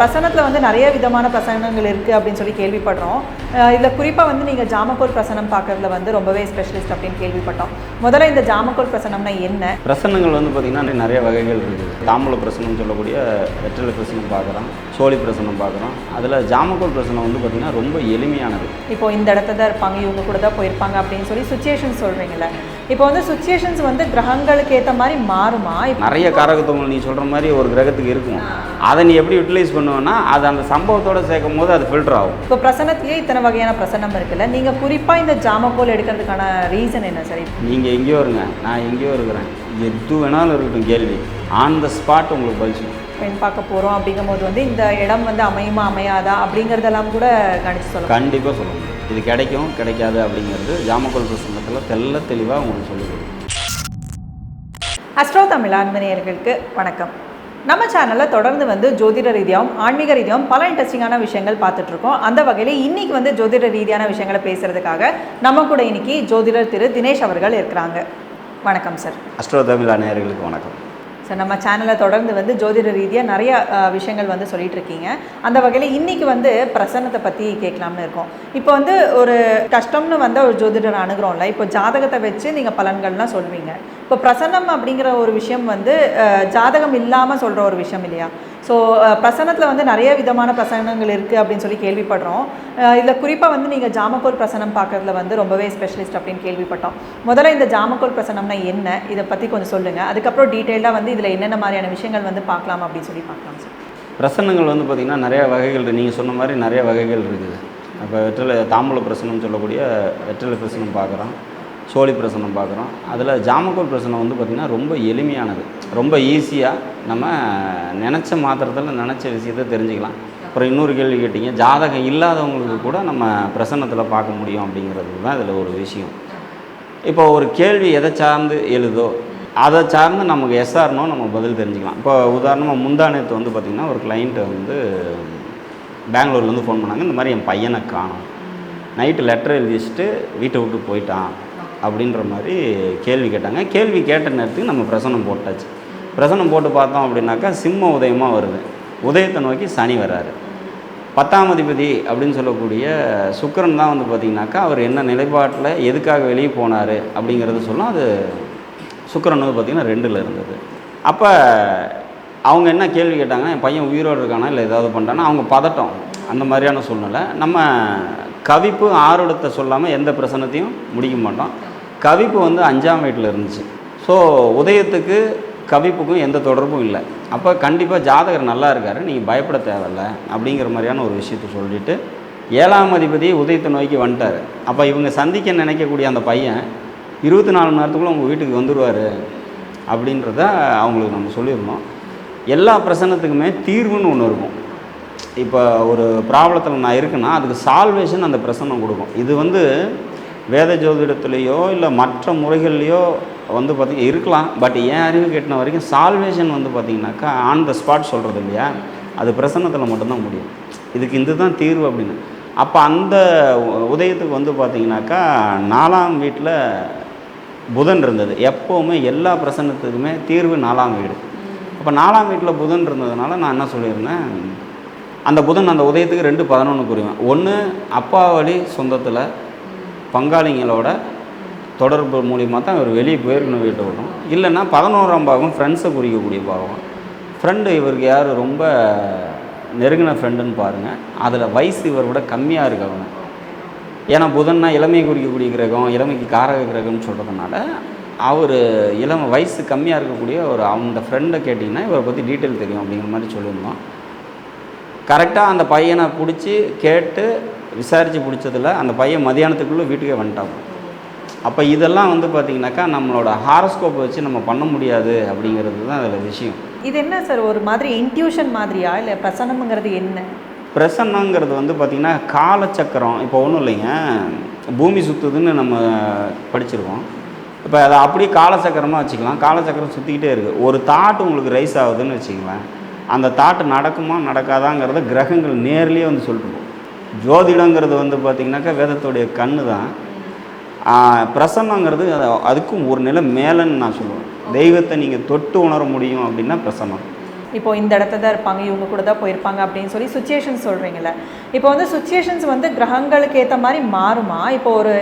பிரசனத்தில் வந்து நிறைய விதமான பிரசனங்கள் இருக்குது அப்படின்னு சொல்லி கேள்விப்படுறோம். இதில் குறிப்பாக வந்து நீங்கள் ஜாமக்கோல் பிரசனம் பார்க்கறதுல வந்து ரொம்பவே ஸ்பெஷலிஸ்ட் அப்படின்னு கேள்விப்பட்டோம். முதல்ல இந்த ஜாமக்கோல் பிரசனம்னா என்ன? பிரசன்னங்கள் வந்து பார்த்திங்கன்னா நிறைய வகைகள் இருக்குது தாம்பூல பிரசனம் சொல்லக்கூடிய வெற்றிலை பிரசனம் பார்க்குறோம் சோழி பிரசனம் பார்க்குறோம். அதில் ஜாமக்கோல் பிரசனம் வந்து பார்த்திங்கன்னா ரொம்ப எளிமையானது. இப்போ இந்த இடத்துல தான் இருப்பாங்க இவங்க கூட தான் போயிருப்பாங்க அப்படின்னு சொல்லி சுச்சுவேஷன் சொல்கிறீங்களே இப்போ வந்து சுச்சுவேஷன்ஸ் வந்து கிரகங்களுக்கு ஏற்ற மாதிரி மாறுமா? நிறைய காரகத்துவங்கள் நீ சொல்கிற மாதிரி ஒரு கிரகத்துக்கு இருக்கும். அதை நீ எப்படி யூட்டிலைஸ் பண்ணுவேன்னா அது அந்த சம்பவத்தோட சேர்க்கும் போது அது ஃபில்டர் ஆகும். இப்போ பிரசனத்திலேயே இத்தனை வகையான பிரசனம் இருக்குல்ல. நீங்கள் குறிப்பாக இந்த ஜாமக்கோல் எடுக்கிறதுக்கான ரீசன் என்ன சரி நீங்கள் எங்கேயோ இருங்க. நான் எங்கேயோ இருக்கிறேன். எது வேணாலும் இருக்கட்டும் கேள்வி. ஆன் த ஸ்பாட் உங்களுக்கு பதில் பெண் பார்க்க போகிறோம் அப்படிங்கும்போது வந்து இந்த இடம் வந்து அமையுமா அமையாதா அப்படிங்கிறதெல்லாம் கூட கணிச்சு சொல்லலாம் கண்டிப்பாக சொல்ல முடியும் இது கிடைக்கும் கிடைக்காது அப்படிங்கிறது ஜாமக்கோல் பிரசங்கத்தில் தெள்ள தெளிவாக உங்களுக்கு சொல்லிக் கொடுக்கும். அஸ்ட்ரோ தமிழ் ஆன்மீனியர்களுக்கு வணக்கம். நம்ம சேனலில் தொடர்ந்து வந்து ஜோதிட ரீதியாகவும் ஆன்மீக ரீதியாகவும் பல இன்ட்ரெஸ்டிங்கான விஷயங்கள் பார்த்துட்டு இருக்கோம். அந்த வகையில் இன்னைக்கு வந்து ஜோதிட ரீதியான விஷயங்களை பேசுறதுக்காக நம்ம கூட இன்னைக்கு ஜோதிடர் திரு தினேஷ் அவர்கள் இருக்கிறாங்க. வணக்கம் சார் அஸ்ட்ரோ தமிழ் நேயர்களுக்கு வணக்கம். ஸோ நம்ம சேனலில் தொடர்ந்து வந்து ஜோதிட ரீதியாக நிறைய விஷயங்கள் வந்து சொல்லிட்டு இருக்கீங்க. அந்த வகையில் இன்னைக்கு வந்து பிரசன்னத்தை பற்றி கேட்கலாம்னு இருக்கோம். இப்போ வந்து ஒரு கஷ்டம்னு வந்து ஒரு ஜோதிடர் அணுகிறோம்ல. இப்போ ஜாதகத்தை வச்சு நீங்கள் பலன்கள்லாம் சொல்வீங்க இப்போ பிரசன்னம் அப்படிங்கிற ஒரு விஷயம் வந்து ஜாதகம் இல்லாமல் சொல்கிற ஒரு விஷயம் இல்லையா? ஸோ uh, பிரசன்னத்தில் வந்து நிறைய விதமான பிரசனங்கள் இருக்குது அப்படின்னு சொல்லி கேள்விப்படுறோம். Uh, இதில் குறிப்பாக வந்து நீங்கள் ஜாமக்கோல் பிரசனம் பார்க்குறதுல வந்து ரொம்பவே ஸ்பெஷலிஸ்ட் அப்படின்னு கேள்விப்பட்டோம். முதல்ல இந்த ஜாமக்கோல் பிரசனம்னா என்ன? இதை பற்றி கொஞ்சம் சொல்லுங்கள் அதுக்கப்புறம் டீட்டெயிலாக வந்து இதில் என்னென்ன மாதிரியான விஷயங்கள் வந்து பார்க்கலாம் அப்படின்னு சொல்லி பார்க்கலாம் சார் பிரசன்னங்கள் வந்து பார்த்திங்கன்னா நிறைய வகைகள் இருக்குது நீங்கள் சொன்ன மாதிரி நிறைய வகைகள் இருக்குது. இப்போ வெற்றிலை தாம்பூல பிரசனம் சொல்லக்கூடிய வெற்றிலை பிரசனம் பார்க்குறோம். சோழி பிரசனம் பார்க்குறோம். அதில் ஜாமக்கோல் பிரசனம் வந்து பார்த்திங்கன்னா ரொம்ப எளிமையானது. ரொம்ப ஈஸியாக நம்ம நினச்ச மாத்திரத்தில் நினச்ச விஷயத்தை தெரிஞ்சுக்கலாம். அப்புறம் இன்னொரு கேள்வி கேட்டிங்க ஜாதகம் இல்லாதவங்களுக்கு கூட நம்ம பிரசன்னத்தில் பார்க்க முடியும் அப்படிங்கிறது தான் இதில் ஒரு விஷயம். இப்போ ஒரு கேள்வி எதை சார்ந்து எழுதோ அதை சார்ந்து நமக்கு எஸ்ஆர்னோ நம்ம பதில் தெரிஞ்சுக்கலாம். இப்போ உதாரணமாக முந்தா நேற்று வந்து பார்த்திங்கன்னா ஒரு கிளைண்ட்டை வந்து பெங்களூர்லேருந்து ஃபோன் பண்ணாங்க. இந்த மாதிரி என் பையனை காணும். நைட்டு லெட்டர் எழுதி வச்சுட்டு வீட்டை விட்டு போயிட்டான். அப்படின்ற மாதிரி கேள்வி கேட்டாங்க. கேள்வி கேட்ட நேரத்துக்கு நம்ம பிரசனம் போட்டாச்சு. பிரசனம் போட்டு பார்த்தோம் அப்படின்னாக்கா சிம்ம உதயமாக வருது. உதயத்தை நோக்கி சனி வராரு. பத்தாம் அதிபதி அப்படின்னு சொல்லக்கூடிய சுக்கரன் தான் வந்து பார்த்திங்கனாக்கா அவர் என்ன நிலைப்பாட்டில் எதுக்காக வெளியே போனார் அப்படிங்கிறது சொல்லும் அது சுக்கரன் வந்து பார்த்திங்கன்னா ரெண்டில் இருந்தது. அப்போ அவங்க என்ன கேள்வி கேட்டாங்கன்னா என் பையன் உயிரோடு இருக்கானா? இல்லை ஏதாவது பண்ணிட்டானா அவங்க பதட்டம் அந்த மாதிரியான சூழ்நிலை. நம்ம கவிப்பு ஆறுடத்தை சொல்லாமல் எந்த பிரசனத்தையும் முடிக்க மாட்டோம். கவிப்பு வந்து அஞ்சாம் வீட்டில் இருந்துச்சு. ஸோ உதயத்துக்கு கவிப்புக்கும் எந்த தொடர்பும் இல்லை. அப்போ கண்டிப்பாக ஜாதகர் நல்லா இருக்கார் நீங்கள் பயப்பட தேவையில்ல அப்படிங்கிற மாதிரியான ஒரு விஷயத்த சொல்லிட்டு ஏழாம் அதிபதி உதயத்தை நோக்கி வந்துட்டார். அப்போ இவங்க சந்திக்க நினைக்கக்கூடிய அந்த பையன் இருபத்தி நாலு மணி நேரத்துக்குள்ளே உங்கள் வீட்டுக்கு வந்துடுவார் அப்படின்றத அவங்களுக்கு நம்ம சொல்லியிருந்தோம். எல்லா பிரச்சனத்துக்குமே தீர்வுன்னு ஒன்று இருக்கும். இப்போ ஒரு ப்ராப்ளத்தில் நான் இருக்குன்னா அதுக்கு சால்வேஷன் அந்த பிரசனம் கொடுக்கும். இது வந்து வேத ஜோதிடத்துலேயோ இல்லை மற்ற முறைகள்லையோ வந்து பார்த்திங்க இருக்கலாம். பட் ஏன் அறிவு கேட்டின வரைக்கும் சால்வேஷன் வந்து பார்த்திங்கனாக்கா ஆன் த ஸ்பாட் சொல்கிறது இல்லையா? அது பிரசன்னத்தில் மட்டும்தான் முடியும். இதுக்கு இந்த தான் தீர்வு அப்படின்னு. அப்போ அந்த உதயத்துக்கு வந்து பார்த்திங்கனாக்கா நாலாம் வீட்டில் புதன் இருந்தது. எப்போவுமே எல்லா பிரசன்னத்துக்குமே தீர்வு நாலாம் வீடு. அப்போ நாலாம் வீட்டில் புதன் இருந்ததுனால நான் என்ன சொல்லியிருந்தேன்? அந்த புதன் அந்த உதயத்துக்கு ரெண்டு பதினொன்று புரிவேன் ஒன்று அப்பா வழி சொந்தத்தில் பங்காளிங்களோட தொடர்பு மூலிமா தான் இவர் வெளியே போயிருக்கணும் வீட்டை விடணும் இல்லைன்னா பதினோராம் பாகம் ஃப்ரெண்ட்ஸை குறிக்கக்கூடிய பாகம். ஃப்ரெண்டு இவருக்கு யார்? ரொம்ப நெருங்கின ஃப்ரெண்டுன்னு பாருங்கள் அதில் வயசு இவரை விட கம்மியாக இருக்கவங்க ஏன்னா புதன்னா இளமை குறிக்கக்கூடிய கிரகம் இளமைக்கு காரக கிரகம்னு சொல்கிறதுனால அவர் இளம வயசு கம்மியாக இருக்கக்கூடிய ஒரு அந்த ஃப்ரெண்டை கேட்டிங்கன்னா இவரை பற்றி டீட்டெயில் தெரியும் அப்படிங்கிற மாதிரி சொல்லியிருந்தோம். கரெக்டாக அந்த பையனை பிடிச்சி கேட்டு விசாரித்து பிடிச்சதில் அந்த பையன் மதியானத்துக்குள்ளே வீட்டுக்கே வந்துட்டான். அப்போ இதெல்லாம் வந்து பார்த்திங்கனாக்கா நம்மளோட ஹாரோஸ்கோப்பை வச்சு நம்ம பண்ண முடியாது அப்படிங்கிறது தான் அதில் விஷயம். இது என்ன சார் ஒரு மாதிரி இன்ட்யூஷன் மாதிரியா? இல்லை பிரசனம்ங்கிறது என்ன? பிரசன்னங்கிறது வந்து பார்த்திங்கன்னா காலச்சக்கரம் இப்போ ஒன்றும் இல்லைங்க. பூமி சுற்றுதுன்னு நம்ம படிச்சிருக்கோம். இப்போ அதை அப்படியே காலச்சக்கரமாக வச்சுக்கலாம். காலச்சக்கரம் சுற்றிக்கிட்டே இருக்குது ஒரு தாட் உங்களுக்கு ரைஸ் ஆகுதுன்னு வச்சுக்கலாம் அந்த தாட் நடக்குமா நடக்காதாங்கிறத கிரகங்கள் நேர்லேயே வந்து சொல்லிட்டு ஜோதிடங்கிறது வந்து பார்த்திங்கனாக்கா வேதத்துடைய கண்ணு தான் பிரசன்னங்கிறது அது- அதுக்கும் ஒரு நிலை மேலேன்னு நான் சொல்லுவேன். தெய்வத்தை நீங்கள் தொட்டு உணர முடியும் அப்படின்னா பிரசன்னம். இப்போ இந்த இடத்துல தான் இருப்பாங்க இவங்க கூட தான் போயிருப்பாங்க அப்படின்னு சொல்லி சுச்சுவேஷன்ஸ் சொல்கிறீங்களே இப்போ வந்து சுச்சுவேஷன்ஸ் வந்து கிரகங்களுக்கு ஏற்ற மாதிரி மாறுமா? இப்போ ஒரு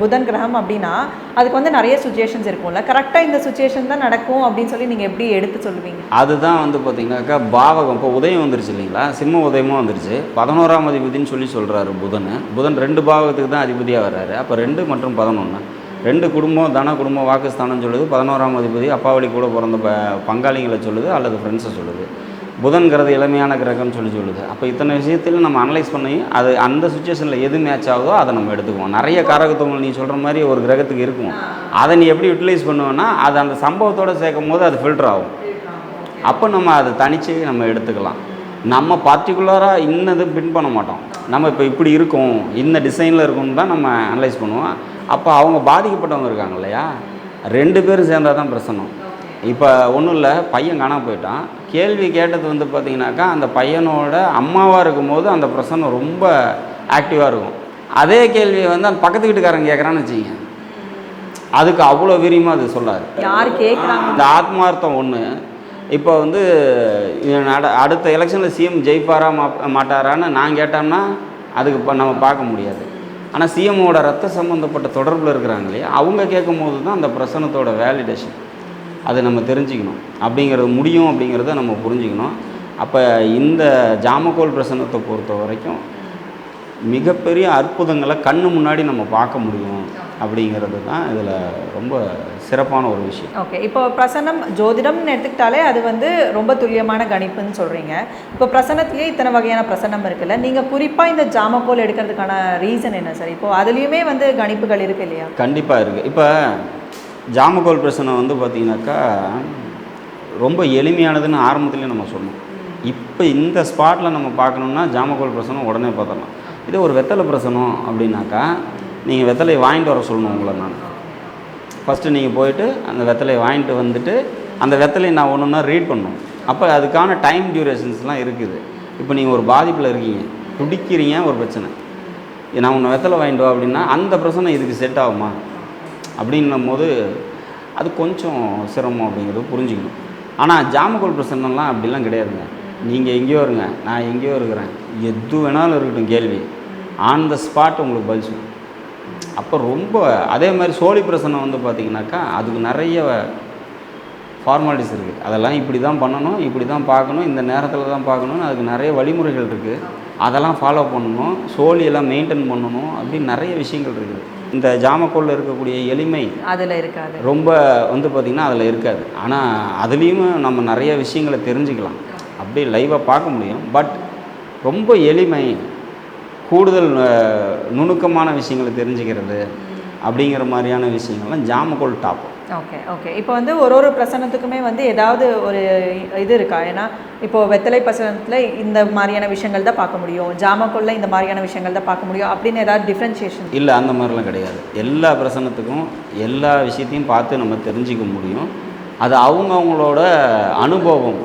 புதன் கிரகம் அப்படின்னா அதுக்கு வந்து நிறைய சுச்சுவேஷன்ஸ் இருக்கும்ல. கரெக்டாக இந்த சுச்சுவேஷன் தான் நடக்கும் அப்படின்னு சொல்லி நீங்கள் எப்படி எடுத்து சொல்லுவீங்க? அதுதான் வந்து பார்த்தீங்கன்னாக்கா பாவகம். இப்போ உதயம் வந்துருச்சு இல்லைங்களா? சிம்ம உதயமும் வந்துருச்சு. பதினோராம் அதிபதினு சொல்லி சொல்கிறாரு புதன். புதன் ரெண்டு பாவகத்துக்கு தான் அதிபதியாக வர்றாரு. அப்போ ரெண்டு மற்றும் பதினொன்று ரெண்டு குடும்பம் தன குடும்பம் வாக்குஸ்தானம் சொல்லுது பதினோராம் அதிபதி அப்பாவளி கூட பிறந்த ப பங்காளிங்களை சொல்லுது அல்லது ஃப்ரெண்ட்ஸை சொல்லுது. புதன்கிறது இளமையான கிரகம்னு சொல்லி சொல்லுது. அப்போ இத்தனை விஷயத்தில் நம்ம அனலைஸ் பண்ணி அது அந்த சுச்சுவேஷனில் எது மேட்ச் ஆகுதோ அதை நம்ம எடுத்துக்குவோம். நிறைய காரகத்துவங்கள் நீ சொல்கிற மாதிரி ஒரு கிரகத்துக்கு இருக்கும். அதை நீ எப்படி யூட்டிலைஸ் பண்ணுவேன்னா அது அந்த சம்பவத்தோடு சேர்க்கும் போது அது ஃபில்டர் ஆகும். அப்போ நம்ம அதை தனித்து நம்ம எடுத்துக்கலாம். நம்ம பர்டிகுலராக இன்னது பின் பண்ண மாட்டோம். நம்ம இப்போ இப்படி இருக்கும் இந்த டிசைனில் இருக்கும்னு தான் நம்ம அனலைஸ் பண்ணுவோம். அப்போ அவங்க பாதிக்கப்பட்டவங்க இருக்காங்க இல்லையா? ரெண்டு பேரும் சேர்ந்தால் தான் பிரச்சனை இப்போ ஒன்றும் இல்லை பையன் காணாம போயிட்டான். கேள்வி கேட்டது வந்து பார்த்தீங்கன்னாக்கா அந்த பையனோட அம்மாவாக இருக்கும்போது அந்த பிரச்சனை ரொம்ப ஆக்டிவாக இருக்கும். அதே கேள்வியை வந்து அந்த பக்கத்து வீட்டுக்காரங்க கேட்குறான்னு வச்சுங்க அதுக்கு அவ்வளோ வீரியமாக அது சொல்லாரு யார் கேட்குறாங்க இந்த ஆத்மார்த்தம் ஒன்று இப்போ வந்து அடுத்த எலெக்ஷனில் சிஎம் ஜெயிப்பாரா மாட்டாரான்னு நான் கேட்டோம்னா அதுக்கு இப்போ நம்ம பார்க்க முடியாது. ஆனால் சிஎம்மோட ரத்த சம்மந்தப்பட்ட தொடர்பில் இருக்கிறாங்க இல்லையா? அவங்க கேட்கும் போது தான் அந்த பிரசனத்தோட வேலிடேஷன் அதை நம்ம தெரிஞ்சுக்கணும். அப்படிங்கிறது முடியும் அப்படிங்கிறத நம்ம புரிஞ்சுக்கணும். அப்போ இந்த ஜாமக்கோல் பிரசனத்தை பொறுத்த வரைக்கும் மிகப்பெரிய அற்புதங்களை கண்ணு முன்னாடி நம்ம பார்க்க முடியும் அப்படிங்கிறது தான் இதில் ரொம்ப சிறப்பான ஒரு விஷயம். ஓகே இப்போ பிரசன்னம் ஜோதிடம்னு எடுத்துக்கிட்டாலே அது வந்து ரொம்ப துல்லியமான கணிப்புன்னு சொல்கிறீங்க இப்போ பிரசன்னத்திலேயே இத்தனை வகையான பிரசன்னம் இருக்குல்ல நீங்கள் குறிப்பாக இந்த ஜாமக்கோல் எடுக்கிறதுக்கான ரீசன் என்ன சார்? இப்போ அதுலேயுமே வந்து கணிப்புகள் இருக்கு இல்லையா? கண்டிப்பாக இருக்குது இப்போ ஜாமக்கோல் பிரச்சனை வந்து பார்த்திங்கனாக்கா ரொம்ப எளிமையானதுன்னு ஆரம்பத்துலேயே நம்ம சொன்னோம். இப்போ இந்த ஸ்பாட்டில் நம்ம பார்க்கணுன்னா ஜாமக்கோல் பிரச்சனை உடனே பார்த்துடலாம். இதே ஒரு வெத்தலை பிரசனம் அப்படின்னாக்கா நீங்கள் வெத்தலையை வாங்கிட்டு வர சொல்லணும் உங்களை நான். ஃபஸ்ட்டு நீங்கள் போயிட்டு அந்த வெத்தலையை வாங்கிட்டு வந்துட்டு அந்த வெத்தலையை நான் ஒன்று ஒன்றா ரீட் பண்ணணும். அப்போ அதுக்கான டைம் டியூரேஷன்ஸ்லாம் இருக்குது. இப்போ நீங்கள் ஒரு பாதிப்பில் இருக்கீங்க. துடிக்கிறீங்க ஒரு பிரச்சனை. நான் உன்னை வெத்தலை வாங்கிட்டு வா அப்படின்னா அந்த பிரச்சனை இதுக்கு செட் ஆகுமா? அப்படின்னும் போது அது கொஞ்சம் சிரமம் அப்படிங்கிறது புரிஞ்சுக்கணும். ஆனால் ஜாமக்கோல் பிரசனம்லாம் அப்படிலாம் கிடையாதுங்க. நீங்கள் எங்கேயோ இருங்க நான் எங்கேயோ இருக்கிறேன். எது வேணாலும் இருக்கட்டும் கேள்வி. ஆன் த ஸ்பாட் உங்களுக்கு பதில் சொல்லும். அப்போ ரொம்ப அதே மாதிரி சோழி பிரசனை வந்து பார்த்திங்கனாக்கா அதுக்கு நிறைய ஃபார்மாலிட்டிஸ் இருக்குது அதெல்லாம் இப்படி தான் பண்ணணும் இப்படி தான் பார்க்கணும் இந்த நேரத்தில் தான் பார்க்கணும்னு அதுக்கு நிறைய வழிமுறைகள் இருக்குது அதெல்லாம் ஃபாலோ பண்ணணும் சோழியெல்லாம் மெயின்டைன் பண்ணணும் அப்படின்னு நிறைய விஷயங்கள் இருக்குது. இந்த ஜாமக்கோலில் இருக்கக்கூடிய எளிமை அதில் இருக்காது. ரொம்ப வந்து பார்த்திங்கன்னா அதில் இருக்காது. ஆனால் அதுலேயும் நம்ம நிறைய விஷயங்களை தெரிஞ்சுக்கலாம். அப்படியே லைவாக பார்க்க முடியும். பட் ரொம்ப எளிமை கூடுதல் நுணுக்கமான விஷயங்களை தெரிஞ்சுக்கிறது அப்படிங்கிற மாதிரியான விஷயங்கள்லாம் ஜாமக்கோல் டாப் ஓகே ஓகே இப்போ வந்து ஒரு ஒரு பிரசனத்துக்குமே வந்து ஏதாவது ஒரு இது இருக்கா? ஏன்னா இப்போ வெத்தலை பிரசனத்தில் இந்த மாதிரியான விஷயங்கள் தான் பார்க்க முடியும். ஜாமக்கோல்ல இந்த மாதிரியான விஷயங்கள் தான் பார்க்க முடியும் அப்படின்னு ஏதாவது டிஃப்ரென்ஷியேஷன் இல்லை அந்த மாதிரிலாம் கிடையாது. எல்லா பிரசனத்துக்கும் எல்லா விஷயத்தையும் பார்த்து நம்ம தெரிஞ்சிக்க முடியும். அது அவங்கவுங்களோட அனுபவம்.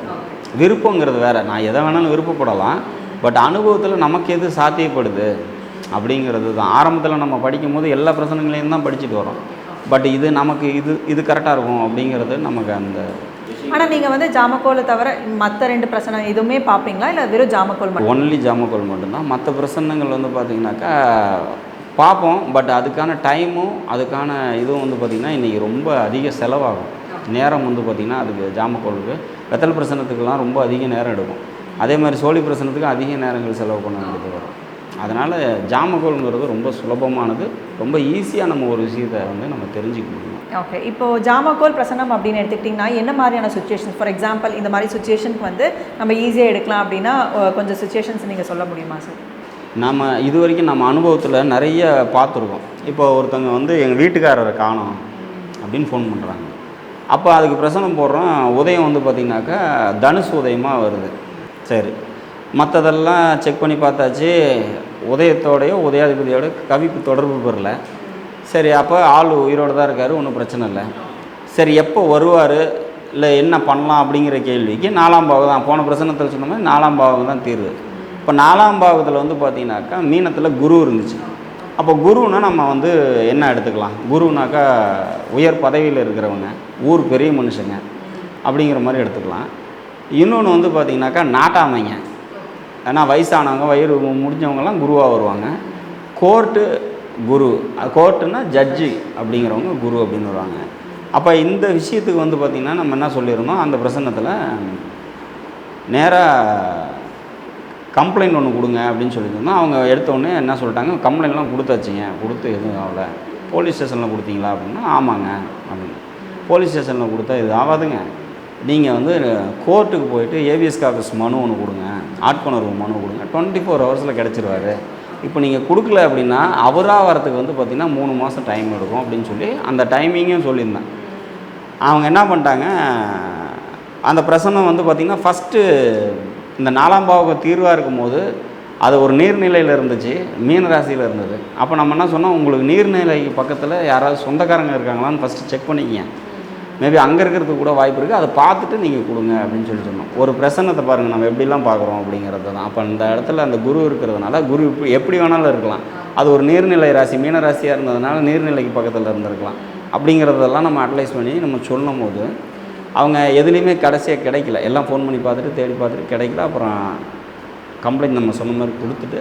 விருப்பங்கிறது வேற. நான் எதை வேணாலும் விருப்பப்படலாம். பட் அனுபவத்தில் நமக்கு எது சாத்தியப்படுது அப்படிங்கிறது தான். ஆரம்பத்தில் நம்ம படிக்கும் போது எல்லா பிரச்சனைகளையும் தான் படிச்சுட்டு வரோம். பட் இது நமக்கு இது இது கரெக்டாக இருக்கும் அப்படிங்கிறது நமக்கு அந்த ஆனால் நீங்கள் வந்து ஜாமக்கோலை தவிர மற்ற ரெண்டு பிரச்சனை எதுவுமே பார்ப்பீங்களா? இல்லை வெறும் ஜாமக்கோல் மட்டும்? ஒன்லி ஜாமக்கோல் மட்டும்தான். மற்ற பிரசன்னங்கள் வந்து பார்த்திங்கனாக்கா பார்ப்போம். பட் அதுக்கான டைமும் அதுக்கான இதுவும் வந்து பார்த்திங்கன்னா இன்றைக்கி ரொம்ப அதிக செலவாகும். நேரம் வந்து பார்த்திங்கன்னா அதுக்கு ஜாமக்கோலுக்கு வெத்தல் பிரசனத்துக்கெல்லாம் ரொம்ப அதிக நேரம் எடுக்கும். அதே மாதிரி சோழி பிரசனத்துக்கு அதிக நேரங்கள் செலவு பண்ண வேண்டியது வரும். அதனால் ஜாமக்கோல்ங்கிறது ரொம்ப சுலபமானது ரொம்ப ஈஸியாக நம்ம ஒரு விஷயத்தை வந்து நம்ம தெரிஞ்சுக்க முடியும். ஓகே இப்போ ஜாமக்கோல் பிரசனம் அப்படின்னு எடுத்துக்கிட்டிங்கன்னா என்ன மாதிரியான சுச்சுவேஷன்ஸ் ஃபார் எக்ஸாம்பிள் இந்த மாதிரி சுச்சுவேஷனுக்கு வந்து நம்ம ஈஸியாக எடுக்கலாம் அப்படின்னா கொஞ்சம் சுச்சுவேஷன்ஸ் நீங்கள் சொல்ல முடியுமா சார் நம்ம இது வரைக்கும் நம்ம அனுபவத்தில் நிறைய பார்த்துருக்கோம். இப்போ ஒருத்தவங்க வந்து எங்கள் வீட்டுக்காரரை காணோம் அப்படின்னு ஃபோன் பண்ணுறாங்க அப்போ அதுக்கு பிரசனம் போடுறோம். உதயம் வந்து பார்த்திங்கனாக்கா தனுசு உதயமாக வருது. சரி. மற்றதெல்லாம் செக் பண்ணி பார்த்தாச்சு. உதயத்தோடையோ உதயாதிபதியோட கவிப்பு தொடர்பு பெறல. சரி அப்போ ஆள் உயிரோடு தான் இருக்கார் ஒன்றும் பிரச்சனை இல்லை. சரி எப்போ வருவார்? இல்லை என்ன பண்ணலாம் அப்படிங்கிற கேள்விக்கு நாலாம் பாவம் தான். போன பிரசனத்தில் சொன்ன மாதிரி நாலாம் பாவம் தான் தீர்வு. இப்போ நாலாம் பாவத்தில் வந்து பார்த்தீங்கன்னாக்கா மீனத்தில் குரு இருந்துச்சு. அப்போ குருன்னா நம்ம வந்து என்ன எடுத்துக்கலாம்? குருனாக்கா உயர் பதவியில் இருக்கிறவங்க. ஊர் பெரிய மனுஷங்க அப்படிங்கிற மாதிரி எடுத்துக்கலாம். இன்னொன்று வந்து பார்த்திங்கனாக்கா நாட்டாமைங்க. ஏன்னா வயசானவங்க வயிறு மு- முடிஞ்சவங்கலாம் குருவாக வருவாங்க. கோர்ட்டு குரு. கோர்ட்டுன்னா ஜட்ஜு அப்படிங்கிறவங்க குரு அப்படின்னு வருவாங்க. அப்போ இந்த விஷயத்துக்கு வந்து பார்த்திங்கன்னா நம்ம என்ன சொல்லியிருந்தோம்? அந்த பிரசன்னத்தில் நேராக கம்ப்ளைண்ட் ஒன்று கொடுங்க அப்படின்னு சொல்லியிருந்தோம். அவங்க எடுத்தோடனே என்ன சொல்லிட்டாங்க? கம்ப்ளைண்ட்லாம் கொடுத்தாச்சுங்க. கொடுத்து எதுவும் ஆகலை. போலீஸ் ஸ்டேஷனில் கொடுத்தீங்களா அப்படின்னா? ஆமாங்க. அப்படின்னு போலீஸ் ஸ்டேஷனில் கொடுத்தா இது ஆகாதுங்க. நீங்கள் வந்து கோர்ட்டுக்கு போயிட்டு ஏபிஎஸ் ஆஃபீஸ் மனு ஒன்று கொடுங்க. ஆட்கொணர்வு மனு கொடுங்க. டுவெண்ட்டி ஃபோர் ஹவர்ஸில் கிடச்சிருவாரு. இப்போ நீங்கள் கொடுக்கல அப்படின்னா அவராக வரத்துக்கு வந்து பார்த்திங்கன்னா மூணு மாதம் டைம் எடுக்கும் அப்படின்னு சொல்லி அந்த டைமிங்கும் சொல்லியிருந்தேன். அவங்க என்ன பண்ணிட்டாங்க? அந்த பிரசன்னம் வந்து பார்த்திங்கன்னா ஃபஸ்ட்டு இந்த நாலாம் பாவக தீர்வாக இருக்கும்போது அது ஒரு நீர்நிலையில் இருந்துச்சு. மீன ராசியில் இருந்தது. அப்போ நம்ம என்ன சொன்னால் உங்களுக்கு நீர்நிலைக்கு பக்கத்தில் யாராவது சொந்தக்காரங்க இருக்காங்களான்னு ஃபஸ்ட்டு செக் பண்ணிக்கங்க. மேபி அங்கே இருக்கிறதுக்கு கூட வாய்ப்பு இருக்குது அதை பார்த்துட்டு நீங்கள் கொடுங்க அப்படின்னு சொல்லி சொன்னோம். ஒரு பிரசன்னத்தை பாருங்கள் நம்ம எப்படிலாம் பார்க்குறோம் அப்படிங்கிறது தான். அப்போ அந்த இடத்துல அந்த குரு இருக்கிறதுனால குரு எப்படி வேணாலும் இருக்கலாம். அது ஒரு நீர்நிலை ராசி மீன ராசியாக இருந்ததுனால நீர்நிலைக்கு பக்கத்தில் இருந்திருக்கலாம். அப்படிங்கிறதெல்லாம் நம்ம அட்வைஸ் பண்ணி நம்ம சொல்லும் போது அவங்க எதுலேயுமே கடைசியாக கிடைக்கல. எல்லாம் ஃபோன் பண்ணி பார்த்துட்டு தேடி பார்த்துட்டு கிடைக்கல. அப்புறம் கம்ப்ளைண்ட் நம்ம சொன்ன மாதிரி கொடுத்துட்டு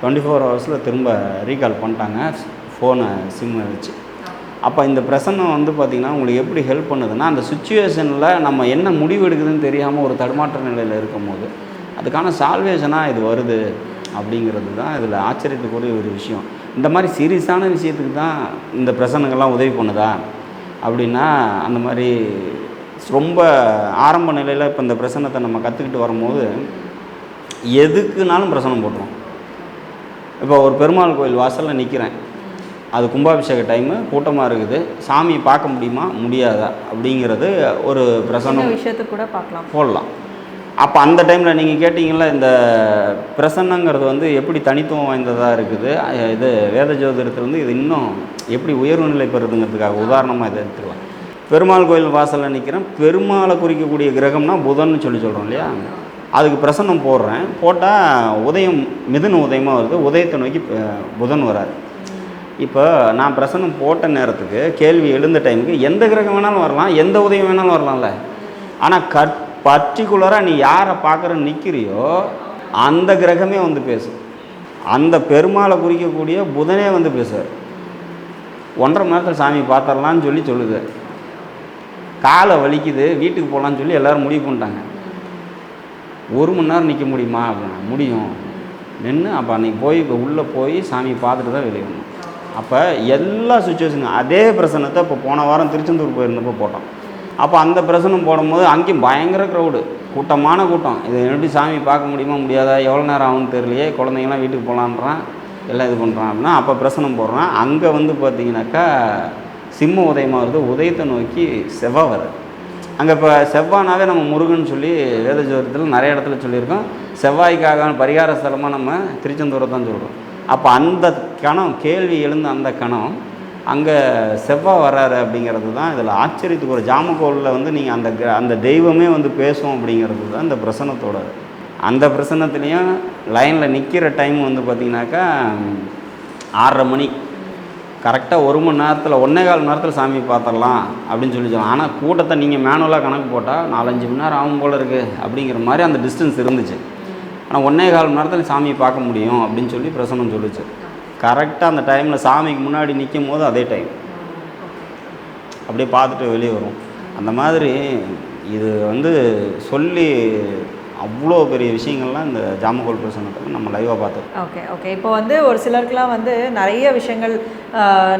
டுவெண்ட்டி ஃபோர் ஹவர்ஸில் திரும்ப ரீகால் பண்ணிட்டாங்க. ஃபோனை சிம்மை வச்சு அப்போ இந்த பிரசன்னம் வந்து பார்த்திங்கன்னா உங்களுக்கு எப்படி ஹெல்ப் பண்ணுதுன்னா அந்த சுச்சுவேஷனில் நம்ம என்ன முடிவு எடுக்குதுன்னு தெரியாமல் ஒரு தடுமாற்ற நிலையில் இருக்கும்போது அதுக்கான சால்வேஷனாக இது வருது அப்படிங்கிறது தான் இதில் ஆச்சரியத்துக்குரிய ஒரு விஷயம். இந்த மாதிரி சீரியஸான விஷயத்துக்கு தான் இந்த பிரசன்னங்கள்லாம் உதவி பண்ணுதா? அப்படின்னா அந்த மாதிரி ரொம்ப ஆரம்ப நிலையில் இப்போ இந்த பிரசன்னத்தை நம்ம கற்றுக்கிட்டு வரும்போது எதுக்குனாலும் பிரசனம் போட்டுரும். இப்போ ஒரு பெருமாள் கோயில் வாசலில் நிற்கிறேன் அது கும்பாபிஷேக டைமு கூட்டமாக இருக்குது. சாமியை பார்க்க முடியுமா? முடியாதா? அப்படிங்கிறது ஒரு சின்ன பிரசன்னம் விஷயத்துக்கு கூட பார்க்கலாம். போடலாம். அப்போ அந்த டைமில் நீங்கள் கேட்டிங்கல்ல இந்த பிரசன்னங்கிறது வந்து எப்படி தனித்துவம் வாய்ந்ததாக இருக்குது? இது வேத ஜோதிடத்தில் வந்து இது இன்னும் எப்படி உயர்வு நிலை பெறுதுங்கிறதுக்காக உதாரணமாக இதை எடுத்துக்கலாம். பெருமாள் கோயில் வாசலில் நிற்கிறேன் பெருமாளை குறிக்கக்கூடிய கிரகம்னா புதன்னு சொல்லி சொல்கிறோம் இல்லையா? அதுக்கு பிரசன்னம் போடுறேன். போட்டால் உதயம் மிதுன உதயமாக வருது. உதயத்தை நோக்கி புதன் வராரு. இப்போ நான் பிரசன்னம் போட்ட நேரத்துக்கு கேள்வி எழுந்த டைமுக்கு எந்த கிரகம் வேணாலும் வரலாம் எந்த உதயம் வேணாலும் வரலாம்ல. ஆனால் கட் பர்டிகுலராக நீ யாரை பார்க்குறன்னு நிற்கிறியோ அந்த கிரகமே வந்து பேசும். அந்த பெருமாளை குறிக்கக்கூடிய புதனே வந்து பேசுவார். ஒன்றரை மணி நேரத்தில் சாமி பார்த்துடலான்னு சொல்லி சொல்லுது. காலை வலிக்குது வீட்டுக்கு போகலான்னு சொல்லி எல்லோரும் முடிவு பண்ணிட்டாங்க. ஒரு மணி நேரம் நிற்க முடியுமா அப்படின்னா முடியும். நின்று அப்போ அன்றைக்கி போய் இப்போ உள்ளே போய் சாமி பார்த்துட்டு தான் வெளியே வரணும். அப்போ எல்லா சுச்சுவேஷனும் அதே பிரசனத்தை இப்போ போன வாரம் திருச்செந்தூர் போயிருந்தப்போ போட்டோம். அப்போ அந்த பிரசனம் போடும்போது அங்கேயும் பயங்கர க்ரௌடு கூட்டமான கூட்டம். இதை எப்படி சாமி பார்க்க முடியுமா முடியாதா எவ்வளோ நேரம் ஆகும்னு தெரியலையே குழந்தைங்களாம் வீட்டுக்கு போகலான்றான் எல்லாம் இது பண்ணுறான் அப்படின்னா அப்போ பிரசனம் போடுறான். அங்கே வந்து பார்த்தீங்கன்னாக்கா சிம்ம உதயமாக வருது உதயத்தை நோக்கி செவ்வாய் வருது. அங்கே இப்போ செவ்வானாவே நம்ம முருகன் சொல்லி வேத ஜோதிடத்தில் நிறைய இடத்துல சொல்லியிருக்கோம். செவ்வாய்க்காக பரிகார ஸ்தலமாக நம்ம திருச்செந்தூரை தான் சொல்கிறோம் அப்போ அந்த கணம் கேள்வி எழுந்த அந்த கணம் அங்கே செவ்வாய் வராரு அப்படிங்கிறது தான் இதில் ஆச்சரியத்துக்கு ஒரு ஜாமக்கோலில் வந்து நீங்கள் அந்த அந்த தெய்வமே வந்து பேசும் அப்படிங்கிறது தான் இந்த பிரசனத்தோட. அந்த பிரசனத்துலேயும் லைனில் நிற்கிற டைம் வந்து பார்த்திங்கனாக்கா ஆறரை மணி. கரெக்டாக ஒரு மணி நேரத்தில் ஒன்றே கால் மணி நேரத்தில் சாமி பார்த்துடலாம் அப்படின்னு சொல்லி சொன்னாங்க. ஆனால் கூட்டத்தை நீங்கள் மேனுவலாக கணக்கு போட்டால் நாலஞ்சு மணி நேரம் ஆகும் போல் இருக்குது அப்படிங்கிற மாதிரி அந்த டிஸ்டன்ஸ் இருந்துச்சு. ஆனால் ஒன்றே கால் மணி நேரத்தில் சாமியை பார்க்க முடியும் அப்படின்னு சொல்லி பிரசனம் சொல்லிச்சு. கரெக்டாக அந்த டைமில் சாமிக்கு முன்னாடி நிற்கும் போது அதே டைம் அப்படியே பார்த்துட்டு வெளியே வரும் அந்த மாதிரி இது வந்து சொல்லி அவ்வளோ பெரிய விஷயங்கள்லாம் இந்த ஜாமகோல் பிரசனத்தில் நம்ம லைவாக பார்த்தோம். ஓகே ஓகே இப்போ வந்து ஒரு சிலருக்குலாம் வந்து நிறைய விஷயங்கள்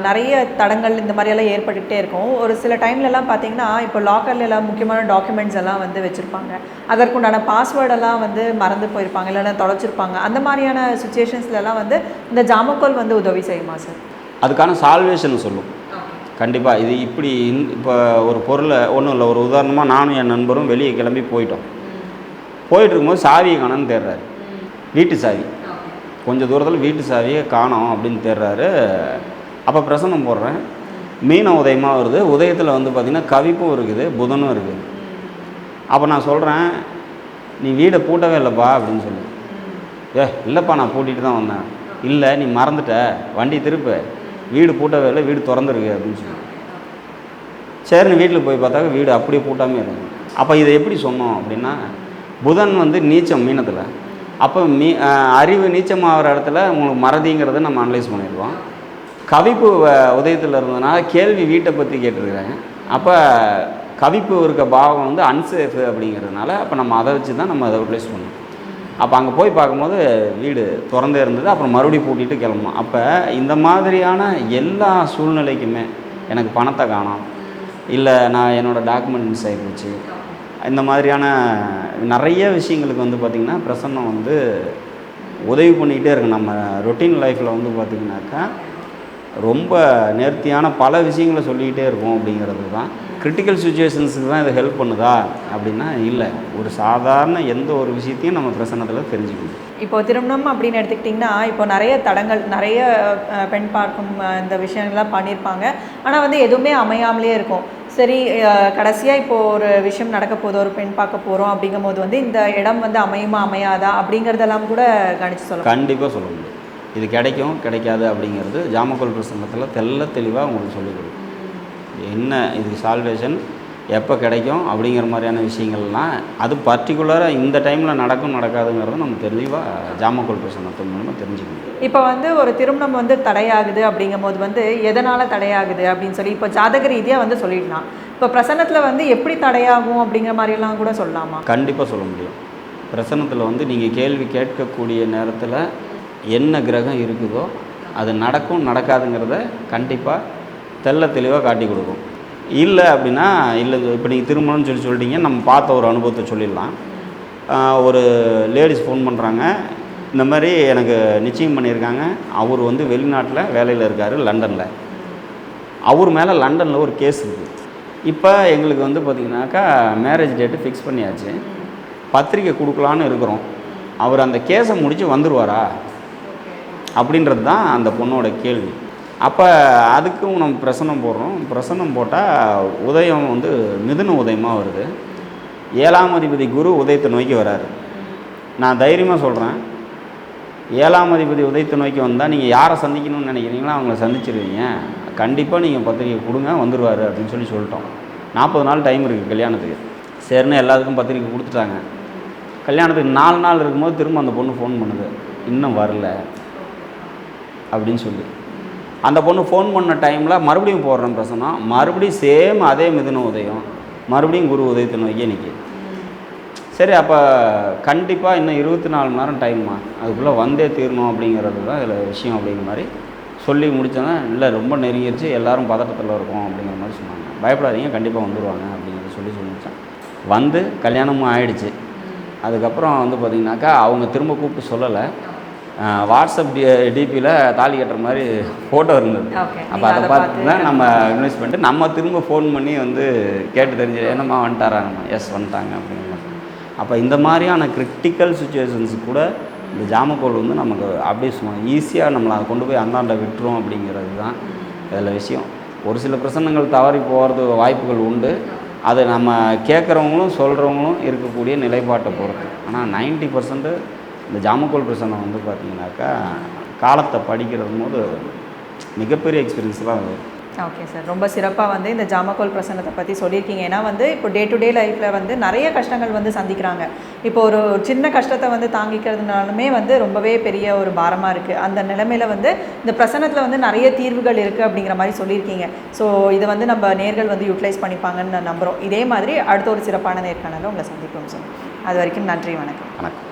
நிறைய தடங்கள் இந்த மாதிரியெல்லாம் ஏற்பட்டுக்கிட்டே இருக்கும். ஒரு சில டைம்லலாம் பார்த்தீங்கன்னா இப்போ லாக்கர்ல எல்லாம் முக்கியமான டாக்குமெண்ட்ஸ் எல்லாம் வந்து வச்சுருப்பாங்க. அதற்குண்டான பாஸ்வேர்டெல்லாம் வந்து மறந்து போயிருப்பாங்க இல்லைன்னா தொலைச்சிருப்பாங்க. அந்த மாதிரியான சுச்சுவேஷன்ஸ்லலாம் வந்து இந்த ஜாமக்கோல் வந்து உதவி செய்யுமா சார் அதுக்கான சால்வேஷன் சொல்லும். கண்டிப்பாக இது இப்படி இப்போ ஒரு பொருளை ஒன்றும் இல்லை ஒரு உதாரணமாக நானும் என் நண்பரும் வெளியே கிளம்பி போயிட்டோம். போயிட்டு இருக்கும்போது சாவியை காணோன்னு தேடுறாரு. வீட்டு சாவி. கொஞ்சம் தூரத்தில் வீட்டு சாவியை காணோம் அப்படின்னு தேடுறாரு. அப்போ பிரசனம் போடுறேன். மீன உதயமாக வருது. உதயத்தில் வந்து பார்த்திங்கன்னா கவிப்பும் இருக்குது புதனும் இருக்குது. அப்போ நான் சொல்கிறேன் நீ வீடை பூட்டவே இல்லைப்பா அப்படின்னு சொல்லு. ஏ இல்லைப்பா நான் பூட்டிட்டு தான் வந்தேன். இல்லை நீ மறந்துட்ட. வண்டி திருப்பு. வீடு பூட்டவே இல்லை வீடு திறந்துருக்கு அப்படின்னு சொல்லி. சரின்னு வீட்டில் போய் பார்த்தாக்க வீடு அப்படியே பூட்டாமே இருக்கும் அப்போ இதை எப்படி சொன்னோம் அப்படின்னா புதன் வந்து நீச்சம் மீனத்தில். அப்போ மீ அறிவு நீச்சமாகிற இடத்துல உங்களுக்கு மறதிங்கிறத நம்ம அனலைஸ் பண்ணிடுவோம். கவிப்பு வ- உதயத்தில் இருந்ததுனால கேள்வி வீட்டை பற்றி கேட்டிருக்கிறாங்க அப்போ கவிப்பு இருக்க பாவம் வந்து அன்சேஃப் அப்படிங்கிறதுனால அப்போ நம்ம அதை வச்சு தான் நம்ம அதை ரிப்ளேஸ் பண்ணோம் அப்போ அங்கே போய் பார்க்கும்போது வீடு திறந்தே இருந்தது. அப்புறம் மறுபடியும் பூட்டிட்டு கிளம்பணும் அப்போ இந்த மாதிரியான எல்லா சூழ்நிலைக்குமே எனக்கு பணத்தை காணும். இல்லை நான் என்னோடய டாக்குமெண்ட் மிஸ் ஆகி போச்சு. இந்த மாதிரியான நிறைய விஷயங்களுக்கு வந்து பார்த்திங்கன்னா பிரசன்னம் வந்து உதவி பண்ணிக்கிட்டே இருக்கு. நம்ம ரொட்டீன் லைஃப்பில் வந்து பார்த்திங்கனாக்கா ரொம்ப நேர்த்தியான பல விஷயங்களை சொல்லிக்கிட்டே இருக்கும் அப்படிங்கிறது தான். கிரிட்டிக்கல் சுச்சுவேஷன்ஸுக்கு தான் இது ஹெல்ப் பண்ணுதா அப்படின்னா இல்லை. ஒரு சாதாரண எந்த ஒரு விஷயத்தையும் நம்ம பிரசன்னத்தில் தெரிஞ்சுக்கணும். இப்போ திருமணம் அப்படின்னு எடுத்துக்கிட்டிங்கன்னா இப்போ நிறைய தடங்கள் நிறைய பெண் பார்க்கும் இந்த விஷயங்கள்லாம் பண்ணியிருப்பாங்க. ஆனால் வந்து எதுவுமே அமையாமலே இருக்கும். சரி கடைசியாக இப்போ ஒரு விஷயம் நடக்க போகுது ஒரு பெண் பார்க்க போகிறோம் அப்படிங்கும் போது வந்து இந்த இடம் வந்து அமையுமா அமையாதா அப்படிங்கிறதெல்லாம் கூட கணிச்சு சொல்லலாம் கண்டிப்பாக சொல்ல முடியும். இது கிடைக்கும் கிடைக்காது அப்படிங்கிறது ஜாமக்கோல் பிரசங்கத்தில் தெள்ள தெளிவாக உங்களுக்கு சொல்லிக் கொடுக்கும். என்ன இதுக்கு சால்வேஷன் எப்போ கிடைக்கும் அப்படிங்கிற மாதிரியான விஷயங்கள்லாம் அது பர்டிகுலராக இந்த டைமில் நடக்கும் நடக்காதுங்கிறத நம்ம தெளிவாக ஜாமக்கோல் பிரசன்னத்தின் மூலமாக தெரிஞ்சுக்கணும் இப்போ வந்து ஒரு திருமணம் வந்து தடையாகுது அப்படிங்கும் போது வந்து எதனால் தடையாகுது அப்படின்னு சொல்லி இப்போ ஜாதக ரீதியாக வந்து சொல்லிடலாம். இப்போ பிரசன்னத்தில் வந்து எப்படி தடையாகும் அப்படிங்கிற மாதிரிலாம் கூட சொல்லலாமா? கண்டிப்பாக சொல்ல முடியும். பிரசன்னத்தில் வந்து நீங்கள் கேள்வி கேட்கக்கூடிய நேரத்தில் என்ன கிரகம் இருக்குதோ அது நடக்கும் நடக்காதுங்கிறத கண்டிப்பாக தெள்ள தெளிவாக காட்டி கொடுக்கும். இல்லை அப்படின்னா இல்லை இப்போ நீங்கள் திருமணம்னு சொல்லி சொல்லிட்டீங்க நம்ம பார்த்த ஒரு அனுபவத்தை சொல்லிடலாம். ஒரு லேடிஸ் ஃபோன் பண்ணுறாங்க இந்த மாதிரி எனக்கு நிச்சயம் பண்ணியிருக்காங்க. அவர் வந்து வெளிநாட்டில் வேலையில் இருக்கார் லண்டனில். அவர் மேலே லண்டனில் ஒரு கேஸ் இருக்குது இப்போ எங்களுக்கு வந்து பார்த்திங்கனாக்கா மேரேஜ் டேட்டு ஃபிக்ஸ் பண்ணியாச்சு. பத்திரிக்கை கொடுக்கலான்னு இருக்கிறோம். அவர் அந்த கேஸை முடித்து வந்துடுவாரா அப்படின்றது தான் அந்த பொண்ணோட கேள்வி. அப்போ அதுக்கும் நம்ம பிரசனம் போடுறோம். பிரசனம் போட்டால் உதயம் வந்து மிதுன உதயமாக வருது. ஏழாம் அதிபதி குரு உதயத்தை நோக்கி வராரு. நான் தைரியமாக சொல்கிறேன் ஏழாம் அதிபதி உதயத்தை நோக்கி வந்தால் நீங்கள் யாரை சந்திக்கணும்னு நினைக்கிறீங்களோ அவங்கள சந்திச்சிருவீங்க. கண்டிப்பாக நீங்கள் பத்திரிக்கை கொடுங்க வந்துடுவார் அப்படின்னு சொல்லி சொல்லிட்டோம். நாற்பது நாள் டைம் இருக்குது கல்யாணத்துக்கு. சரின்னு எல்லாத்துக்கும் பத்திரிக்கை கொடுத்துட்டாங்க. கல்யாணத்துக்கு நாலு நாள் இருக்கும்போது திரும்ப அந்த பொண்ணு ஃபோன் பண்ணுது. இன்னும் வரல. அப்படின்னு சொல்லி. அந்த பொண்ணு ஃபோன் பண்ண டைமில் மறுபடியும் போடுறேன் பிரசனம் மறுபடியும் சேம் அதே மிதுன உதயம். மறுபடியும் குரு உதயத்தை நோக்கியே நிற்கிது சரி அப்போ கண்டிப்பாக இன்னும் இருபத்தி நாலு மணி நேரம் டைம்மா அதுக்குள்ளே வந்தே தீரணும் அப்படிங்கிறது தான் இதில் விஷயம் அப்படிங்கிற மாதிரி சொல்லி முடித்தோன்னா இல்லை ரொம்ப நெருங்கிருச்சு எல்லாரும் பதட்டத்தில் இருக்கோம் அப்படிங்கிற மாதிரி சொன்னாங்க. பயப்படாதீங்க கண்டிப்பாக வந்துடுவாங்க அப்படிங்கிறத சொல்லி சொல்லிச்சேன் வந்து கல்யாணமும் ஆயிடுச்சு. அதுக்கப்புறம் வந்து பார்த்திங்கனாக்கா அவங்க திரும்ப கூப்பிட்டு சொல்லலை. வாட்ஸ்அப் டி டிபியில் தாலி கட்டுற மாதிரி ஃபோட்டோ இருந்தது. அப்போ அதை பார்த்து தான் நம்ம இன்வெஸ்ட் பண்ணிட்டு நம்ம திரும்ப ஃபோன் பண்ணி வந்து கேட்டு தெரிஞ்சு என்னம்மா வந்துட்டாரா? நம்ம எஸ் வந்துட்டாங்க. மாதிரி அப்போ இந்த மாதிரியான கிரிட்டிக்கல் சுச்சுவேஷன்ஸ் கூட இந்த ஜாமக்கோல் வந்து நமக்கு அப்படியே சும்மா ஈஸியாக நம்மளை அதை கொண்டு போய் அந்தாண்ட விட்டுரும் அப்படிங்கிறது தான் இதில் விஷயம். ஒரு சில பிரசனங்கள் தவறி போகிறது வாய்ப்புகள் உண்டு. அது நம்ம கேட்குறவங்களும் சொல்கிறவங்களும் இருக்கக்கூடிய நிலைப்பாட்டை பொறுத்து. ஆனால் நைன்ட்டி பர்சன்ட் இந்த ஜாமக்கோல் பிரசனம் வந்து பார்த்திங்கனாக்கா காலத்தை படிக்கிறது போது மிகப்பெரிய எக்ஸ்பீரியன்ஸ்லாம் வரும் ஓகே சார் ரொம்ப சிறப்பாக வந்து இந்த ஜாமக்கோல் பிரசன்னத்தை பற்றி சொல்லியிருக்கீங்க. ஏன்னா வந்து இப்போ டே டு டே லைஃப்பில் வந்து நிறைய கஷ்டங்கள் வந்து சந்திக்கிறாங்க. இப்போ ஒரு சின்ன கஷ்டத்தை வந்து தாங்கிக்கிறதுனாலுமே வந்து ரொம்பவே பெரிய ஒரு பாரமாக இருக்குது அந்த நிலைமையில வந்து இந்த பிரசன்னத்தில் வந்து நிறைய தீர்வுகள் இருக்குது அப்படிங்கிற மாதிரி சொல்லியிருக்கீங்க. ஸோ இதை வந்து நம்ம நேர்கள் வந்து யூட்டிலைஸ் பண்ணிப்பாங்கன்னு நான் நம்புகிறோம் இதே மாதிரி அடுத்த ஒரு சிறப்பான நேர்காணலில் உங்களை சந்திப்போம் சார் அது வரைக்கும் நன்றி வணக்கம். வணக்கம்.